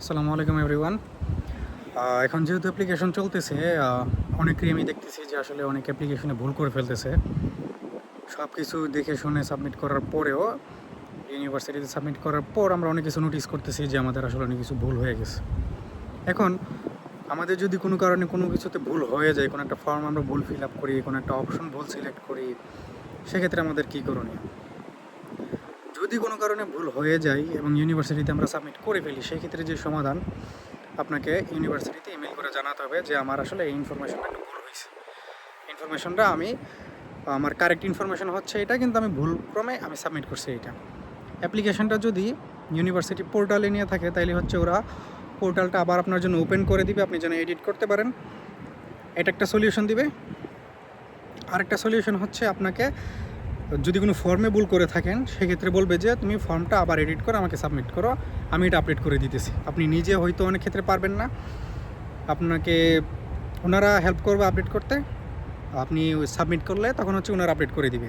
আসসালামু আলাইকুম এভরিওয়ান এখন যেহেতু অ্যাপ্লিকেশন চলতেছে অনেকেরই আমি দেখতেছি যে আসলে অনেক অ্যাপ্লিকেশনে ভুল করে ফেলতেছে। সব কিছু দেখে শুনে সাবমিট করার পরেও ইউনিভার্সিটিতে সাবমিট করার পর আমরা অনেক কিছু নোটিস করতেছি যে আমাদের আসলে অনেক কিছু ভুল হয়ে গেছে। এখন, আমাদের যদি কোনো কারণে কোনো কিছুতে ভুল হয়ে যায়, কোনো একটা ফর্ম আমরা ভুল ফিল আপ করি, কোনো একটা অপশন ভুল সিলেক্ট করি, সেক্ষেত্রে আমাদের কী করণীয়? যদি কোনো কারণে ভুল হয়ে যায় এবং ইউনিভার্সিটিতে আমরা সাবমিট করে ফেলি সেই ক্ষেত্রে যে সমাধান আপনাকে ইউনিভার্সিটিতে ইমেল করে জানাতে হবে যে আমার আসলে এই ইনফরমেশনটা একটু ভুল হয়েছে। ইনফরমেশনটা আমি, আমার কারেক্ট ইনফরমেশন হচ্ছে এটা, কিন্তু আমি ভুল ক্রমে আমি সাবমিট করছি এটা। অ্যাপ্লিকেশনটা যদি ইউনিভার্সিটি পোর্টালে নিয়ে থাকে, তাইলে হচ্ছে ওরা পোর্টালটা আবার আপনার জন্য ওপেন করে দিবে, আপনি যেন এডিট করতে পারেন। এটা একটা সলিউশন দিবে। আরেকটা সলিউশন হচ্ছে আপনাকে যদি কোনো ফর্মে ভুল করে থাকেন, সেক্ষেত্রে বলবে যে, তুমি ফর্মটা আবার এডিট করে, আমাকে সাবমিট করো, আমি এটা আপডেট করে দিতেছি। আপনি নিজে হয়তো অনেক ক্ষেত্রে পারবেন না। আপনাকে, ওনারা হেল্প করবে আপডেট করতে। আপনি সাবমিট করলে তখন হচ্ছে ওনারা আপডেট করে দিবে।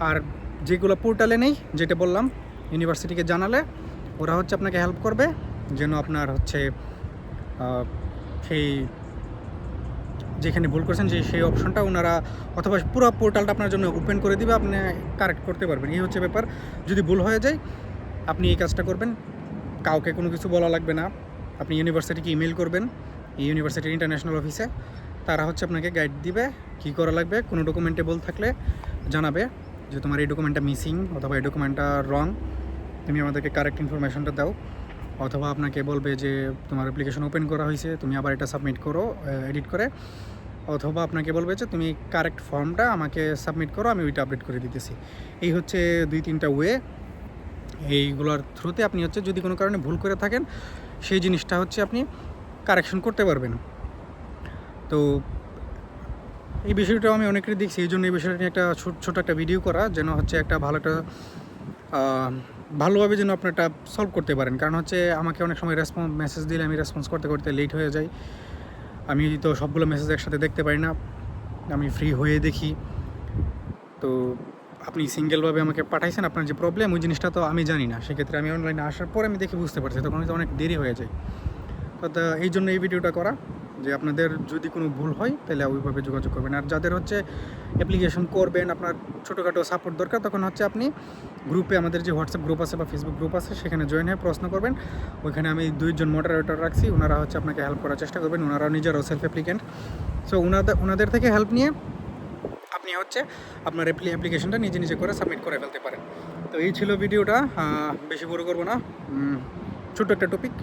আর যেগুলো পোর্টালে নেই, যেটা বললাম ইউনিভার্সিটিকে জানালে, ওরা হচ্ছে আপনাকে হেল্প করবে, যেন আপনার হচ্ছে সেই যেখানে ভুল করেছেন যে সেই অপশনটা ওনারা অথবা পুরো পোর্টালটা আপনার জন্য ওপেন করে দিবে, আপনি কারেক্ট করতে পারবেন। এই হচ্ছে ব্যাপার। যদি ভুল হয়ে যায়, আপনি এই কাজটা করবেন। কাউকে কোনো কিছু বলা লাগবে না। আপনি ইউনিভার্সিটিকে ইমেল করবেন, এই ইউনিভার্সিটির ইন্টারন্যাশনাল অফিসে তারা হচ্ছে আপনাকে গাইড দিবে, কী করা লাগবে, কোনো ডকুমেন্টে ভুল থাকলে জানাবে যে তোমার এই ডকুমেন্টটা মিসিং অথবা এই ডকুমেন্টটা রং তুমি আমাদেরকে কারেক্ট ইনফরমেশনটা দাও। অথবা আপনাকে বলবে যে তোমার অ্যাপ্লিকেশন ওপেন করা হয়েছে, তুমি আবার এটা সাবমিট করো এডিট করে। অথবা আপনাকে বলবে যে তুমি কারেক্ট ফর্মটা আমাকে সাবমিট করো, আমি ওইটা আপডেট করে দিতেছি। এই হচ্ছে দুই তিনটা ওয়ে এইগুলোর থ্রুতে আপনি হচ্ছে যদি কোনো কারণে ভুল করে থাকেন, সেই জিনিসটা হচ্ছে আপনি কারেকশন করতে পারবেন। তো এই বিষয়টাও আমি অনেকেরই দেখছি, এই জন্য এই বিষয়টা নিয়ে একটা ছোট, ছোটো একটা ভিডিও করা, যেন হচ্ছে একটা ভালো একটা ভালোভাবে যেন আপনি এটা সলভ করতে পারেন। কারণ হচ্ছে আমাকে অনেক সময় রেসপন্স মেসেজ দিলে আমি রেসপন্স করতে করতে লেট হয়ে যাই। আমি তো সবগুলো মেসেজ একসাথে দেখতে পারি না। আমি ফ্রি হয়ে দেখি। তো আপনি সিঙ্গেলভাবে আমাকে পাঠাইছেন, আপনার যে প্রবলেম ওই জিনিসটা তো আমি জানি না। সেক্ষেত্রে আমি অনলাইনে আসার পরে আমি দেখে বুঝতে পারছি, তখন হয়তো অনেক দেরি হয়ে যায়। তো তা- এই জন্য এই ভিডিওটা করা। যে আপনাদের যদি কোনো ভুল হয়, তাহলে ওইভাবে যোগাযোগ করবেন। আর যাদের হচ্ছে অ্যাপ্লিকেশন করবেন, আপনার ছোটোখাটো সাপোর্ট দরকার, তখন হচ্ছে আপনি গ্রুপে আমাদের যে হোয়াটসঅ্যাপ গ্রুপ আছে বা ফেসবুক গ্রুপ আছে, সেখানে জয়েন হয়ে প্রশ্ন করবেন। ওইখানে আমি দুইজন মডারেটর রাখছি, ওনারা হচ্ছে আপনাকে হেল্প করার চেষ্টা করবেন। ওনারাও নিজেরাও সেলফ অ্যাপ্লিকেন্ট সো ওনাদের ওনাদের থেকে হেল্প নিয়ে আপনি হচ্ছে আপনার অ্যাপ্লিকেশনটা নিজে নিজে করে সাবমিট করে ফেলতে পারেন। তো এই ছিল ভিডিওটা বেশি বড় করব না। ছোট্ট একটা টপিক